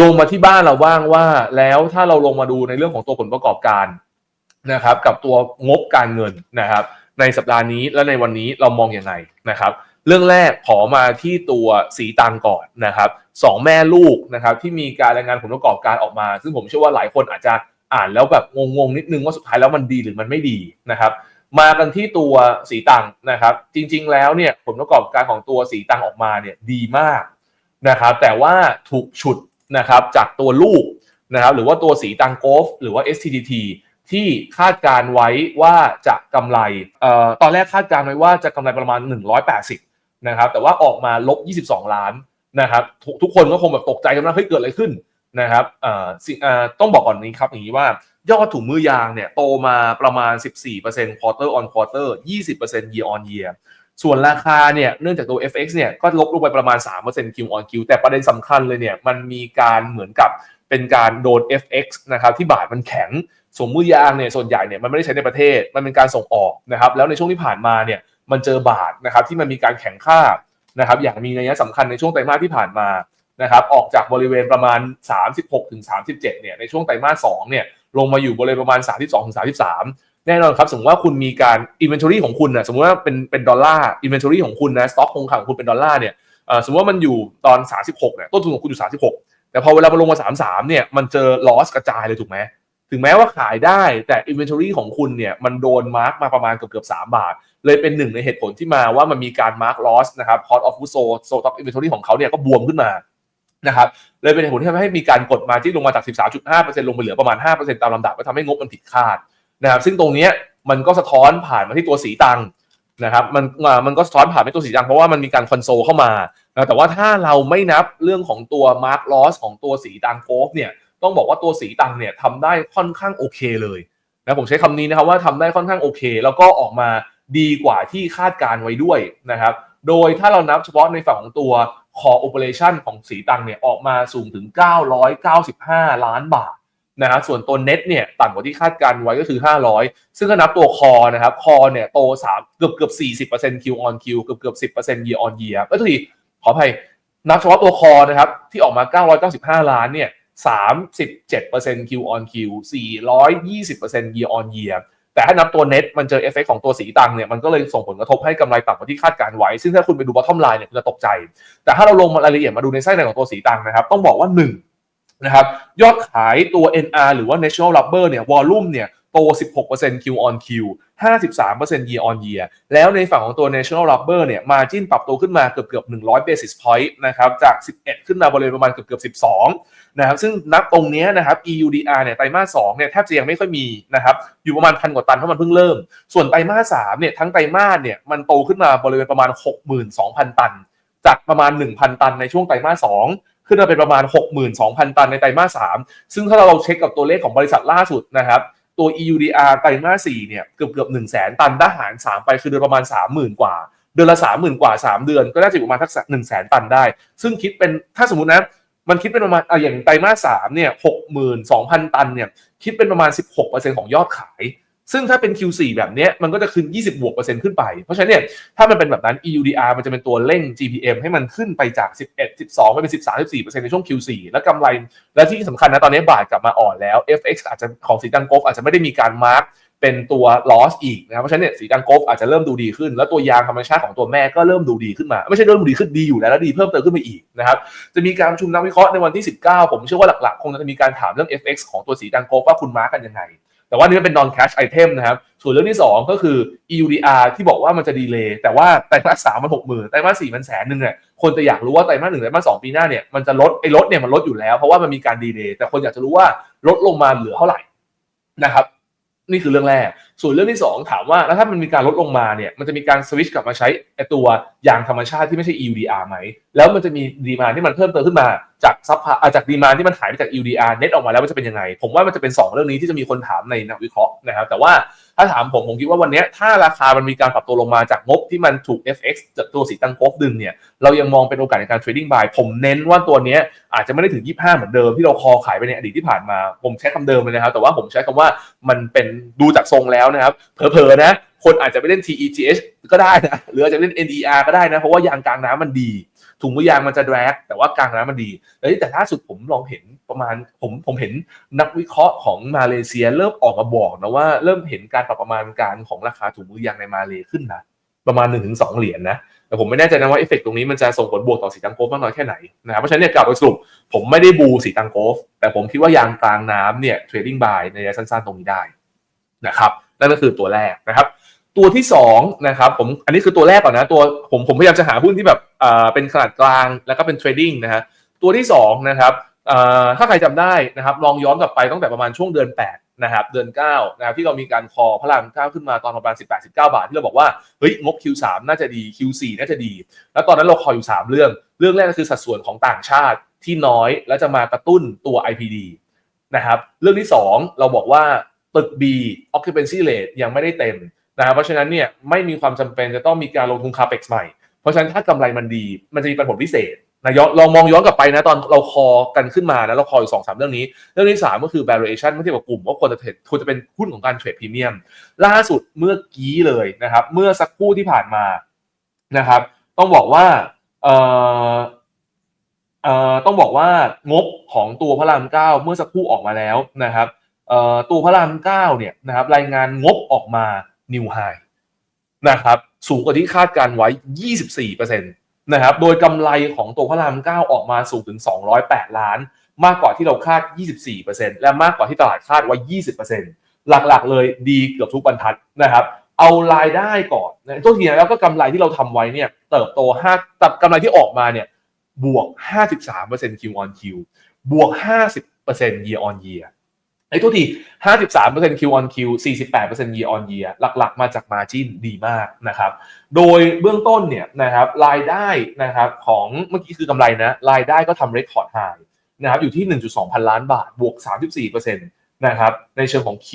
ลงมาที่บ้านเราบ้างว่า แล้วถ้าเราลงมาดูในเรื่องของตัวผลประกอบการนะครับ กับตัวงบการเงินนะครับ ในสัปดาห์นี้และในวันนี้เรามองอยังไงนะครับ เรื่องแรกขอมาที่ตัวสีตังก่อนนะครับสองแม่ลูกนะครับที่มีการรายงานผลประกอบการออกมา ซึ่งผมเชื่อว่าหลายคนอาจจะอ่านแล้วแบบงงๆ นิดนึงว่าสุดท้ายแล้วมันดีหรือมันไม่ดีนะครับ มากันที่ตัวสีตังนะครับ จริงๆแล้วเนี่ยผลประกอบการของตัวสีตังออกมาเนี่ยดีมากนะครับ แต่ว่าถูกฉุด นะครับจากตัวลูกนะครับหรือว่าตัวสีตังโกฟหรือว่า STTT ที่คาดการไว้ว่าจะกำไรเอ่อตอนแรกคาดการไว้ว่าจะกำไรประมาณ 180นะครับแต่ว่าออกมาลบ 22 ล้านนะครับทกทุกคนก็คงแบบตกใจกันว่าเฮ้ยเกิดอะไรขึ้นนะครับอ่อสิเอ่อต้องบอกก่อนนี้ครับอย่างนี้ว่ายอดถุงมือยางเนี่ยโตมาประมาณ 14% quarter on quarter 20% year on year ส่วนราคาเนี่ยเนื่องจากตัว FX เนี่ยก็ลบลงไปประมาณ 3% Q on Q แต่ประเด็นสำคัญเลยเนี่ยมันมีการเหมือนกับเป็นการโดน FX นะครับที่บาทมันแข็งส่วนมือยางเนี่ยส่วนใหญ่เนี่ยมันไม่ได้ใช้ในประเทศ มันเป็นการส่งออกนะครับแล้วในช่วงที่ผ่านมาเนี่ยมันเจอบาทนะครับที่มันมีการแข่งค่านะครับอย่างมีนัยสำคัญในช่วงไตรมาสที่ผ่านมานะครับออกจากบริเวณประมาณ 36-37เนี่ยในช่วงไตรมาส2เนี่ยลงมาอยู่บริเวณประมาณ 32-33 แน่นอนครับ สมมติว่าคุณมีการ inventory ของคุณนะสมมติว่าเป็นเป็นดอลลาร์ inventory ของคุณนะสต็อกคงคลังของคุณเป็นดอลลาร์เนี่ยสมมติว่ามันอยู่ตอน 36เนี่ยต้นทุนของคุณอยู่ 36 แต่พอเวลามันลงมา 33เนี่ยมันเจอ loss กระจายเลยถูกไหมถึงแม้ว่าขายได้แต่ inventory ของคุณเนี่ยมันโดนมาร์กมาประมาณเกือบเกือบ3บาท เลยเป็นหนึ่งในเหตุผลที่มาว่ามันมีการ mark loss นะครับ cost of goods sold stock inventory ของเขาเนี่ยก็บวมขึ้นมานะครับเลยเป็นเหตุผลที่ทำให้มีการกดมาที่ลงมาจาก 13.5%ลงไปเหลือประมาณ 5%ตามลำดับก็ทำให้งบมันผิดคาด นะครับซึ่งตรงนี้มันก็สะท้อนผ่านมาที่ตัวสีตังนะครับมันมันก็สะท้อนผ่านไปตัวสีตังเพราะว่ามันมีการคอนโซลเข้ามานะแต่ว่าถ้าเราไม่นับเรื่องของตัว mark loss ของตัวสีตังโกฟเนี่ยต้องบอกว่าตัวสีตังเนี่ยทำได้ค่อนข้างโอเคเลยนะผมใช้คำนี้นะครับว่าทำได้ค่อนข้างโอเค แล้วก็ออกมาดีกว่าที่คาดการไว้ด้วยนะครับโดยถ้าเรานับเฉพาะในฝั่งของตัว core operation ของสีตังเนี่ยออกมาสูงถึง 995 ล้านบาท นะฮะส่วนตัว net เนี่ยต่ำกว่าที่คาดการไว้ก็คือ 500 ซึ่งก็นับตัว core นะครับ core เนี่ยโต 3 เกือบเกือบ 40% Q on Q เกือบเกือบ 10% year on year ก็ทีขออภัยนับเฉพาะตัว core นะครับที่ออกมา 995 ล้านเนี่ย37% Q on Q 420% year on year แต่ถ้านับตัว net มันเจอเอฟเฟกของตัวสีตังเนี่ยมันก็เลยส่งผลกระทบให้กำไรต่ำกว่าที่คาดการไว้ ซึ่งถ้าคุณไปดู bottom line เนี่ยคุณจะตกใจ แต่ถ้าเราลงมารายละเอียดมาดูในไส้ในของตัวสีตังนะครับต้องบอกว่า 1 นะครับยอดขายตัว NR หรือว่า National Rubber เนี่ย volume เนี่ยโต 16% Q on Q 53% year on year แล้วในฝั่งของตัว National Rubber เนี่ย margin ปรับตัวขึ้นมาเกือบเกือบ100 basis point นะครับ จาก 11 ขึ้นมาบริเวณประมาณเกือบเกือบ12 นะครับ ซึ่งนับตรงนี้นะครับ EUDR เนี่ย ไตรมาส2เนี่ย แทบจะยังไม่ค่อยมีนะครับ อยู่ประมาณพันกว่าตันเพราะมันเพิ่งเริ่ม ส่วนไตรมาส3เนี่ย ทั้งไตรมาสเนี่ย มันโตขึ้นมาบริเวณประมาณ 62,000 ตัน จากประมาณ 1,000 ตันในช่วงไตรมาส2 ขึ้นมาเป็นประมาณ 62,000 ตันในไตรมาส 3 ซึ่งถ้าเราเช็คกับตัวเลขของบริษัทล่าสุดนะครับ ตัว EUDR ไตรมาส 4 เนี่ยเกือบเกือบ1 0 0 0 0แสนตันถ้าหาร 3 ไปคือเดือนประมาณ 30,000 กว่า เดือนละ 30,000 กว่า 3 เดือน ก็น่าจะประมาณทัก1 0 0 0 0แสนตันได้ ซึ่งคิดเป็นถ้าสมมตินะมันคิดเป็นประมาณอะอย่างไตรมาส 3 เนี่ย 62,000 ตันเนี่ยคิดเป็นประมาณ 16%ของยอดขาย ซึ่งถ้าเป็น Q4 แบบนี้มันก็จะขึ้น 20 บวกเปอร์เซ็นต์ขึ้นไป เพราะฉะนั้นเนี่ยถ้ามันเป็นแบบนั้น EUDR มันจะเป็นตัวเร่ง GPM ให้มันขึ้นไปจาก 11 12ไปเป็น 13 14เปอร์เซ็นต์ในช่วง Q4 แล้วกำไร และที่สำคัญนะตอนนี้บาทกลับมาอ่อนแล้ว FX อาจจะของสีตังโกฟอาจจะไม่ได้มีการมาร์กเป็นตัว loss อีกนะครับเพราะฉะนั้นเนี่ยสีตังโกฟอาจจะเริ่มดูดีขึ้น แล้วตัวยางธรรมชาติของตัวแม่ก็เริ่มดูดีขึ้นมา ไม่ใช่เริ่มดูดีขึ้นดีอยู่แล้วแล้วดีเพิ่มเติมขึ้นไปอีกนะครับจะมีการประชุมนักวิเคราะห์ในวันที่ 19 ผมเชื่อว่าหลักๆ คงจะมีการถามเรื่อง FX ของตัวสีตังกฟว่าคุณมาร์กกันยังไง แต่ว่านี่มันเป็น non cash item นะครับ ส่วนเรื่องที่ 2 ก็คือ EUDR ที่บอกว่ามันจะดีเลย์แต่ว่าไตรมาสสามมันหกหมื่นไตรมาสสี่มันแสนหนึ่งเนี่ยคนจะอยากรู้ว่าไตรมาสหนึ่งไตรมาสสองปีหน้าเนี่ยมันจะลดไอ้ลดเนี่ยมันลดอยู่แล้วเพราะว่ามันมีการดีเลย์แต่คนอยากจะรู้ว่าลดลงมาเหลือเท่าไหร่นะครับนี่คือเรื่องแรก ส่วนเรื่องที่ 2 ถามว่าแล้วถ้ามันมีการลดลงมาเนี่ยมันจะมีการสวิตช์กลับมาใช้ไอตัวยางธรรมชาติที่ไม่ใช่ EUDR ไหม แล้วมันจะมีดีมาที่มันเพิ่มเติมขึ้นมาจากซับจากดีมาที่มันหายไปจาก EUDR เน็ตออกมาแล้วมันจะเป็นยังไง ผมว่ามันจะเป็น 2 เรื่องนี้ที่จะมีคนถามในนักวิเคราะห์นะครับแต่ว่าถ้าถามผมผมคิดว่าวันนี้ถ้าราคามันมีการปรับตัวลงมาจากงบที่มันถูก FX จากตัวสีตังโกฟดึงเนี่ยเรายังมองเป็นโอกาสในการ trading buy ผมเน้นว่าตัวนี้อาจจะไม่ได้ถึง 25 เหมือนเดิมที่เราคอขายไปในอดีตที่ผ่านมา ผมใช้คำเดิมเลยนะครับแต่ว่าผมใช้คำว่ามันเป็นดูจากทรงแล้วนะครับเผลอๆนะ คนอาจจะไปเล่น TEGH ก็ได้นะหรืออาจจะเล่น NDR ก็ได้นะ เพราะว่ายางกลางน้ำมันดี ถุงมือยางมันจะแดรกแต่ว่ากลางน้ำมันดีแล้วแต่ล่าสุดผมลองเห็นประมาณผมผมเห็นนักวิเคราะห์ของมาเลเซีย เริ่มออกมาบอกนะว่าเริ่มเห็นการปรับประมาณการของราคาถุงมือยางในมาเลขึ้นนะประมาณ 1-2 เหรียญนะ แต่ผมไม่แน่ใจนะว่าเอฟเฟกตรงนี้มันจะส่งผลบวกต่อสีตังโกฟมากน้อยแค่ไหนนะครับ เพราะฉะนั้นเนี่ยกล่าวโดยสรุปผมไม่ได้บูสีตังโกฟแต่ผมคิดว่ายางกลางน้ำเนี่ยเทรดดิ้งบายในระยะสั้นๆตรงนี้ได้นะครับ นั่นก็คือตัวแรกนะครับ ตัวที่2นะครับผมอันนี้คือตัวแรกก่อนนะตัวผมผมพยายามจะหาหุ้นที่แบบอ่าเป็นขนาดกลางแล้วก็เป็นเทรดดิ้งนะฮะตัวที่2นะครับอ่าถ้าใครจำได้นะครับลองย้อนกลับไปตั้งแต่ประมาณช่วงเดือน 8 นะครับ เดือน9นะครับที่เรามีการคอพลังก้าขึ้นมาตอนประมาณ 18 19 บาท ที่เราบอกว่าเฮ้ยงบ Q3 น่าจะดี Q4 น่าจะดี แล้วตอนนั้นเราคออยู่ 3 เรื่อง เรื่องแรกก็คือสัดส่วนของต่างชาติที่น้อย แล้วจะมากระตุ้นตัว IPD นะครับเรื่องที่ 2 เราบอกว่า ตึก B occupancy rate ยังไม่ได้เต็มนะเพราะฉะนั้นเนี่ยไม่มีความจำเป็นจะต้องมีการลงทุนคาเ e กใหม่ เพราะฉะนั้นถ้ากำไรมันดีมันจะมีผลพิเศษนะย้อนลองมองย้อนกลับไปนะตอนเราคอกันขึ้นมานะเราคออยู่สองสามเรื่องนี้ เรื่องที่สามก็คือ valuation เมื่อเทียบกับกลุ่มว่าควรจะเทรดควรจะเป็นหุ้นของการเทรดพรีเมียมล่าสุดเมื่อกี้เลยนะครับเมื่อสักครู่ที่ผ่านมานะครับต้องบอกว่าเอ่อเอ่อต้องบอกว่างบของตัวพระรามเก้าเมื่อสักครู่ออกมาแล้วนะครับ ตัวพระรามเก้าเนี่ยนะครับรายงานงบออกมานิวไฮนะครับสูงกว่าที่คาดการไว้ 24%นะครับโดยกำไรของตัวพระราม9ออกมาสูงถึง 208 ล้าน มากกว่าที่เราคาด 24%และมากกว่าที่ตลาดคาดไว้ 20%หลักๆ เลยดีเกือบทุกบรรทัดนะครับเอารายได้ก่อนนะตัวทีแล้วก็กำไรที่เราทำไว้เนี่ยเติบโต5ตับกำไรที่ออกมาเนี่ยบวก 53% Q on Q บวก 50% year on year ไอ้ตัวที53% Q on Q 48% year on year หลักๆ มาจาก margin ดีมากนะครับ โดยเบื้องต้นเนี่ยนะครับรายได้นะครับของเมื่อกี้คือกำไรนะ รายได้ก็ทำ record high นะครับอยู่ที่ 1.2 พันล้านบาท บวก 34%นะครับในเชิงของ Q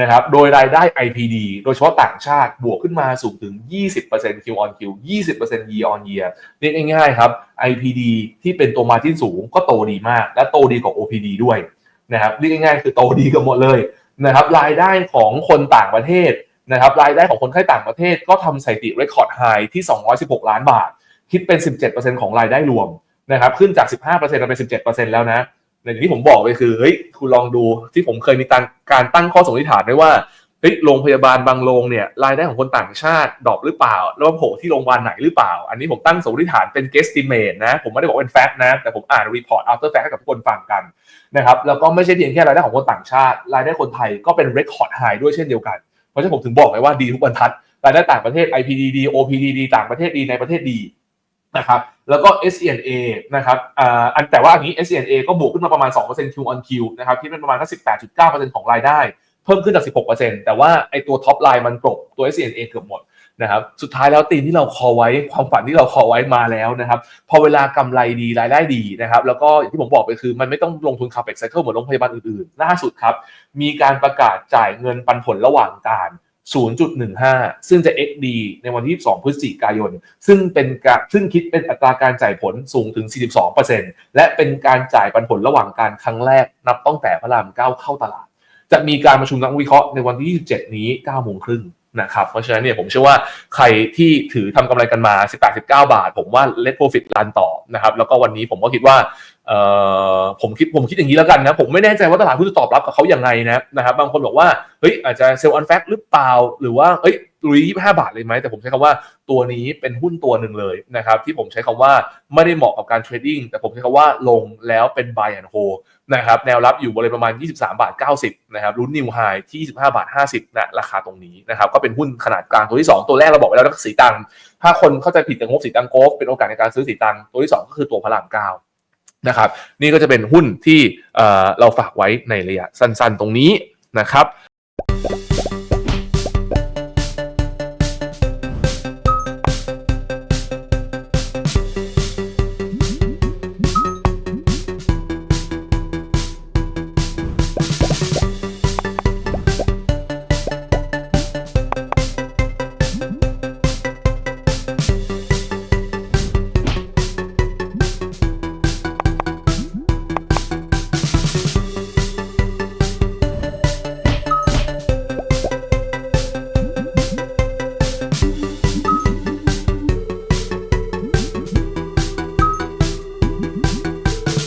นะครับโดยรายได้ IPD โดยเฉพาะต่างชาติบวกขึ้นมาสูงถึง 20% Q on Q 20% year on year เรียกง่ายๆครับ IPD ที่เป็นตัว margin สูงก็โตดีมาก และโตดีกว่า OPD ด้วย นะครับเรียกง่ายๆคือโตดีกันหมดเลยนะครับรายได้ของคนต่างประเทศนะครับรายได้ของคนไข้ต่างประเทศก็ทำสถิติเรคคอร์ดไฮที่ 216 ล้านบาท คิดเป็น 17%ของรายได้รวมนะครับขึ้นจาก 15%มาเป็น 17%แล้วนะอย่างที่ผมบอกไปคือเฮ้ยคุณลองดูที่ผมเคยมีการตั้งข้อสมมติฐานไว้ว่า เฮ้ยโรงพยาบาลบางโรงเนี่ยรายได้ของคนต่างชาติดรอปหรือเปล่า แล้วโผล่ที่โรงพยาบาลไหนหรือเปล่า อันนี้ผมตั้งสมมติฐานเป็น guesstimate นะ ผมไม่ได้บอกเป็น fact นะ แต่ผมอ่าน report after fact ให้กับทุกคนฟังกันนะครับแล้วก็ไม่ใช่เพียงแค่รายได้ของคนต่างชาติ รายได้คนไทยก็เป็น record high ด้วยเช่นเดียวกัน เพราะฉะนั้นผมถึงบอกไงว่าดีทุกบรรทัดรายได้ต่างประเทศ IPD ดี OPD ดีต่างประเทศดีในประเทศดีนะครับแล้วก็ SCNA นะครับอ่าอันแต่ว่าอันนี้ SCNA ก็บวกขึ้นมาประมาณ2% Q on Q นะครับที่เป็นประมาณแค่18.9%ของรายได้ พิ่มขึ้นจาก 16%แต่ว่าไอตัวท็อปไลน์มันกลบตัว s n a เกือบหมดนะครับสุดท้ายแล้วตีมที่เราคอไว้ความฝันที่เราคอไว้มาแล้วนะครับพอเวลากำไรดีรายได้ดีนะครับแล้วก็อย่างที่ผมบอกไปคือมันไม่ต้องลงทุนคาเ e กไซเคิลเหมือนโรงพยาบาลอื่นๆ ล่าสุดครับ มีการประกาศจ่ายเงินปันผลระหว่างการ 0.15 ซึ่งจะ XD ในวันที่ 2 พฤศจิกายน ซึ่งเป็นการซึ่งคิดเป็นอัตราการจ่ายผลสูงถึง 42%และเป็นการจ่ายปันผลระหว่างการครั้งแรกนับตั้งแต่พระราม 9 เข้าตลาด จะมีการประชุมนักวิเคราะห์ในวันที่ 27 นี้9โมงครึ่งนะครับ เพราะฉะนั้นเนี่ยผมเชื่อว่าใครที่ถือทำกำไรกันมา 18-19 บาท ผมว่าเลทโปรฟิตรันต่อนะครับ แล้วก็วันนี้ผมก็คิดว่า ผมคิดผมคิดอย่างนี้แล้วกันนะผมไม่แน่ใจว่าตลาดหุ้นจะตอบรับกับเขาอย่างไงนะนะครับบางคนบอกว่าเฮ้ยอาจจะเซลล์อันแฟกหรือเปล่า หรือว่าเอ้ยลุย25 บาทเลยไหมแต่ผมใช้คำว่าตัวนี้เป็นหุ้นตัวหนึ่งเลยนะครับที่ผมใช้คำว่าไม่ได้เหมาะกับการเทรดดิ้งแต่ผมใช้คำว่าลงแล้วเป็น buy and hold นะครับแนวรับอยู่บริเวณประมาณ 23 บาท 90นะครับรุ่นนิวไฮที่25 บาท 50นะราคาตรงนี้นะครับก็เป็นหุ้นขนาดกลางตัวที่ 2 ตัวแรกเราบอกไว้แล้วนะสีตังถ้าคนเข้าใจผิดกับงบสีตังโกฟเป็นโอกาสในการซื้อสีตังตัวที่ 2 ก็คือตัวพระรามเก้า นะครับ นี่ก็จะเป็นหุ้นที่เราฝากไว้ในระยะสั้นๆ ตรงนี้นะครับ